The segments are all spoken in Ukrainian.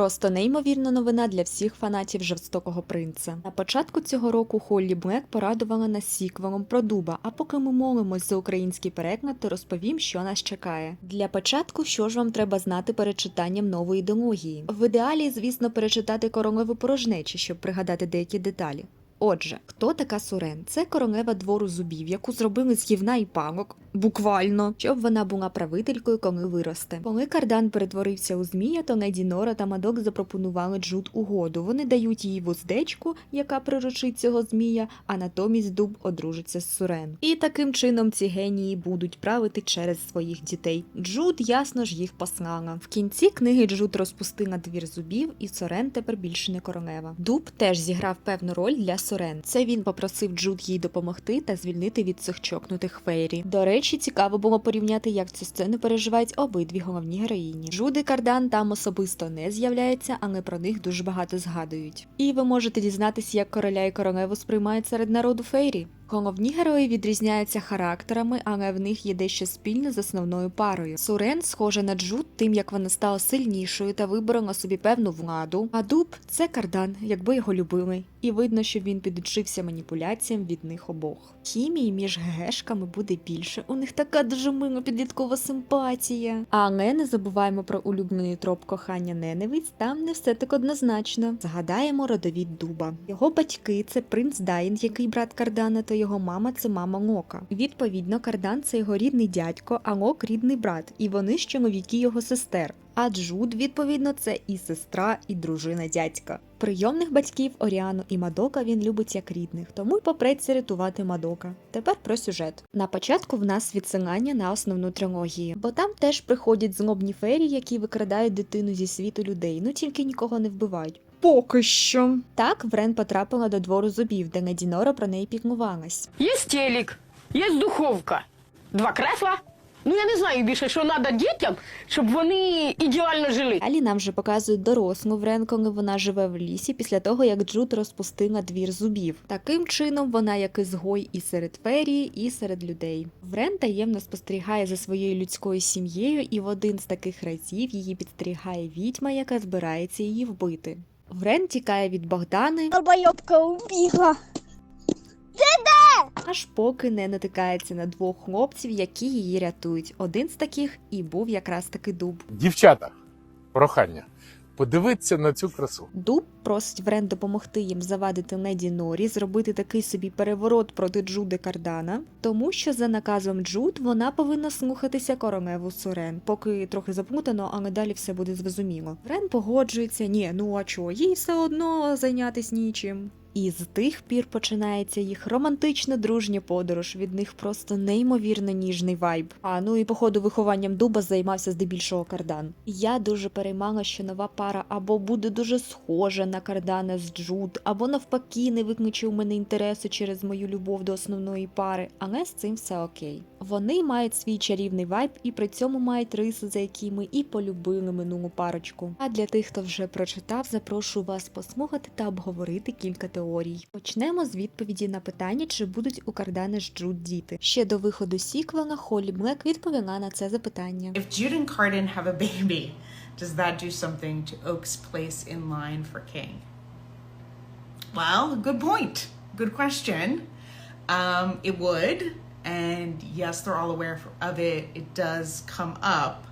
Просто неймовірна новина для всіх фанатів жорстокого принца. На початку цього року Холлі Блек порадувала нас сіквелом про дуба. А поки ми молимось за український переклад, то розповім, що нас чекає. Для початку, що ж вам треба знати перед читанням нової ідеології. В ідеалі, звісно, перечитати королеву порожнечі, щоб пригадати деякі деталі. Отже, хто така Сурен? Це королева двору зубів, яку зробили з гівна і палок, буквально, щоб вона була правителькою, коли виросте. Коли Кардан перетворився у змія, то Леді Нора та Мадок запропонували Джуд угоду. Вони дають їй вуздечку, яка приручить цього змія, а натомість дуб одружиться з Сурен. І таким чином ці генії будуть правити через своїх дітей. Джуд, ясно ж, їх послала. В кінці книги Джуд розпустила двір зубів, і Сорен тепер більше не королева. Дуб теж зіграв певну роль для Сорен. Це він попросив Джуд їй допомогти та звільнити від цих чокнутих фейрі. До речі, цікаво було порівняти, як цю сцену переживають обидві головні героїні. Жуди Кардан там особисто не з'являється, але про них дуже багато згадують. І ви можете дізнатися, як короля і королеву сприймають серед народу фейрі. Головні герої відрізняються характерами, але в них є дещо спільне з основною парою. Сурен схожа на Джуд, тим як вона стала сильнішою та виборола собі певну владу. А дуб це кардан, якби його любили. І видно, що він підучився маніпуляціям від них обох. Хімії між гешками буде більше. У них така дуже мила підліткова симпатія. Але не забуваємо про улюблений троп кохання ненависть. Там не все так однозначно. Згадаємо родовід дуба. Його батьки це принц Дайн, який брат Кардана, та його мама це мама Лока. Відповідно, Кардан це його рідний дядько, а Лок рідний брат, і вони ж чоловіки його сестер. А Джуд, відповідно, це і сестра, і дружина дядька. Прийомних батьків Оріану і Мадока він любить як рідних, тому й попреться рятувати Мадока. Тепер про сюжет. На початку в нас відсилання на основну трилогію, бо там теж приходять злобні фері, які викрадають дитину зі світу людей, ну тільки нікого не вбивають. Поки що. Так Врен потрапила до двору зубів, де Леді Нора про неї піклувалась. Есть телек, есть духовка, два кресла. Ну я не знаю більше, що треба дітям, щоб вони ідеально жили. Далі нам вже показують дорослу Врен, коли вона живе в лісі після того, як Джуд розпустила двір зубів. Таким чином вона як ізгой і серед ферії, і серед людей. Врен таємно спостерігає за своєю людською сім'єю, і в один з таких разів її підстерігає відьма, яка збирається її вбити. Врен тікає від Богдани, Долбойобка убігла. аж поки не натикається на двох хлопців, які її рятують. Один з таких і був якраз таки дуб. Дівчата, прохання, подивіться на цю красу. Дуб просить Врен допомогти їм завадити леді Норі, зробити такий собі переворот проти Джуди Кардана, тому що за наказом Джуд вона повинна слухатися королеву Сурен, поки трохи запутано, але далі все буде зрозуміло. Врен погоджується, ні, ну а чого, їй все одно зайнятись нічим. І з тих пір починається їх романтична дружня подорож. Від них просто неймовірно ніжний вайб. А ну і походу вихованням дуба займався здебільшого кардан. Я дуже переймала, що нова пара або буде дуже схожа на кардана з Джуд, або навпаки не викличе у мене інтересу через мою любов до основної пари, але з цим все окей. Вони мають свій чарівний вайб і при цьому мають риси, за які ми і полюбили минулу парочку. А для тих, хто вже прочитав, запрошую вас послухати та обговорити кілька теорій. Почнемо з відповіді на питання, чи будуть у Кардана з Джуд діти. Ще до виходу сіквела Холлі Блек відповіла на це запитання. If Jude and Cardin have a baby, does that do something to Oak's place in line for king? Well, good point. Good question. Um, it would, and yes, they're all aware of it. It does come up,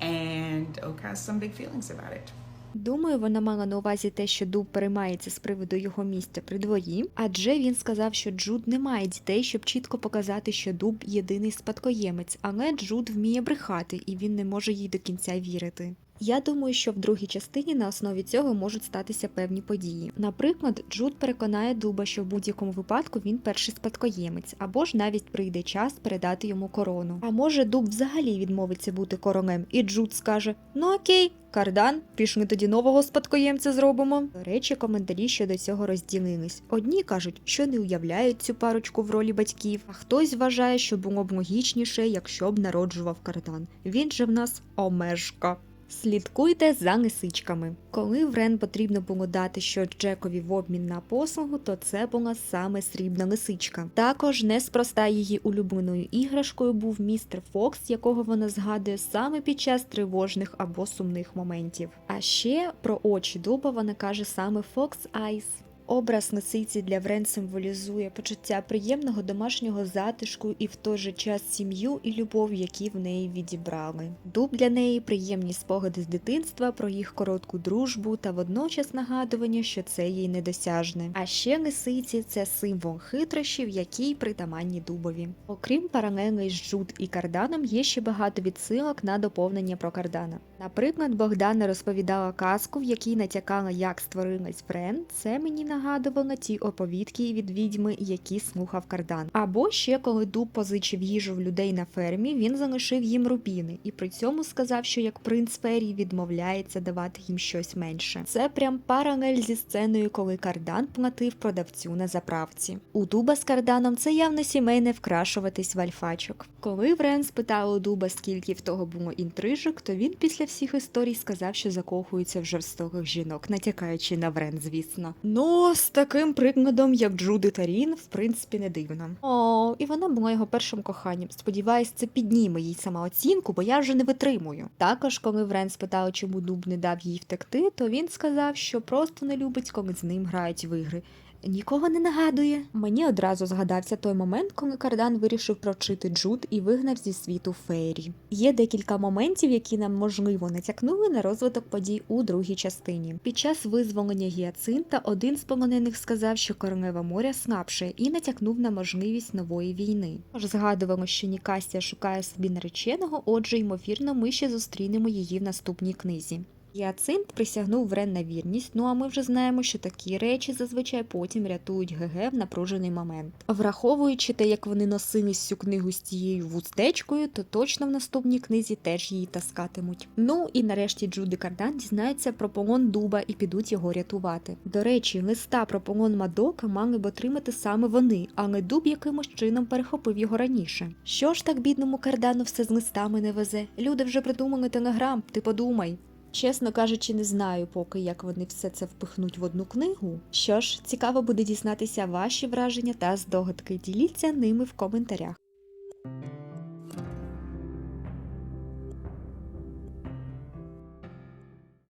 and Oak has some big feelings about it. Думаю, вона мала на увазі те, що Дуб переймається з приводу його місця при дворі, адже він сказав, що Джуд не має дітей, щоб чітко показати, що Дуб єдиний спадкоємець, але Джуд вміє брехати, і він не може їй до кінця вірити. Я думаю, що в другій частині на основі цього можуть статися певні події. Наприклад, Джуд переконає Дуба, що в будь-якому випадку він перший спадкоємець, або ж навіть прийде час передати йому корону. А може, Дуб взагалі відмовиться бути коронем, і Джуд скаже: Ну окей, Кардан, пішли тоді нового спадкоємця зробимо. Речі, коментарі щодо цього розділились. Одні кажуть, що не уявляють цю парочку в ролі батьків, а хтось вважає, що було б логічніше, якщо б народжував Кардан. Він же в нас омешка. Слідкуйте за лисичками. Коли Врен потрібно було дати щось Джекові в обмін на послугу, то це була саме срібна лисичка. Також неспроста її улюбленою іграшкою був містер Фокс, якого вона згадує саме під час тривожних або сумних моментів. А ще про очі дуба вона каже саме Fox Eyes. Образ лисиці для Врен символізує почуття приємного домашнього затишку і в той же час сім'ю і любов, які в неї відібрали. Дуб для неї приємні спогади з дитинства про їх коротку дружбу та водночас нагадування, що це їй недосяжне. А ще лисиці це символ хитрощів, які притаманні дубові. Окрім паралелей з Джуд і Карданом, є ще багато відсилок на доповнення про Кардана. Наприклад, Богдана розповідала казку, в якій натякала, як створилась Врен. Це мені нагадувало ті оповідки від відьми, які слухав Кардан. Або ще коли дуб позичив їжу в людей на фермі, він залишив їм рубіни, і при цьому сказав, що як принц ферії відмовляється давати їм щось менше. Це прям паралель зі сценою, коли Кардан платив продавцю на заправці. У дуба з Карданом це явно сімейне вкрашуватись в альфачок. Коли Врен спитала у дуба, скільки в того було інтрижок, то він після всіх історій сказав, що закохується в жорстоких жінок, натякаючи на Врен, звісно. Ну, з таким прикладом, як Джуди та Рін, в принципі, не дивно. О, і вона була його першим коханням. Сподіваюсь, це підніме їй самооцінку, бо я вже не витримую. Також, коли Врен спитав, чому дуб не дав їй втекти, то він сказав, що просто не любить, коли з ним грають в ігри. Нікого не нагадує. Мені одразу згадався той момент, коли Кардан вирішив прочити Джуд і вигнав зі світу Фейрі. Є декілька моментів, які нам можливо натякнули на розвиток подій у другій частині. Під час визволення гіацинта один з полонених сказав, що королева моря слабше, і натякнув на можливість нової війни. Тож згадувало, що Нікастія шукає собі нареченого, отже, ймовірно, ми ще зустрінемо її в наступній книзі. Гіацинт присягнув Врен на вірність, ну а ми вже знаємо, що такі речі зазвичай потім рятують ГГ в напружений момент. Враховуючи те, як вони носили цю книгу з цією вустечкою, то точно в наступній книзі теж її таскатимуть. Ну і нарешті Джуди Кардан дізнається про полон дуба і підуть його рятувати. До речі, листа про полон Мадока мали б отримати саме вони, але дуб якимось чином перехопив його раніше. Що ж так бідному кардану все з листами не везе? Люди вже придумали телеграм, ти подумай. Чесно кажучи, не знаю поки, як вони все це впихнуть в одну книгу. Що ж, цікаво буде дізнатися ваші враження та здогадки. Діліться ними в коментарях.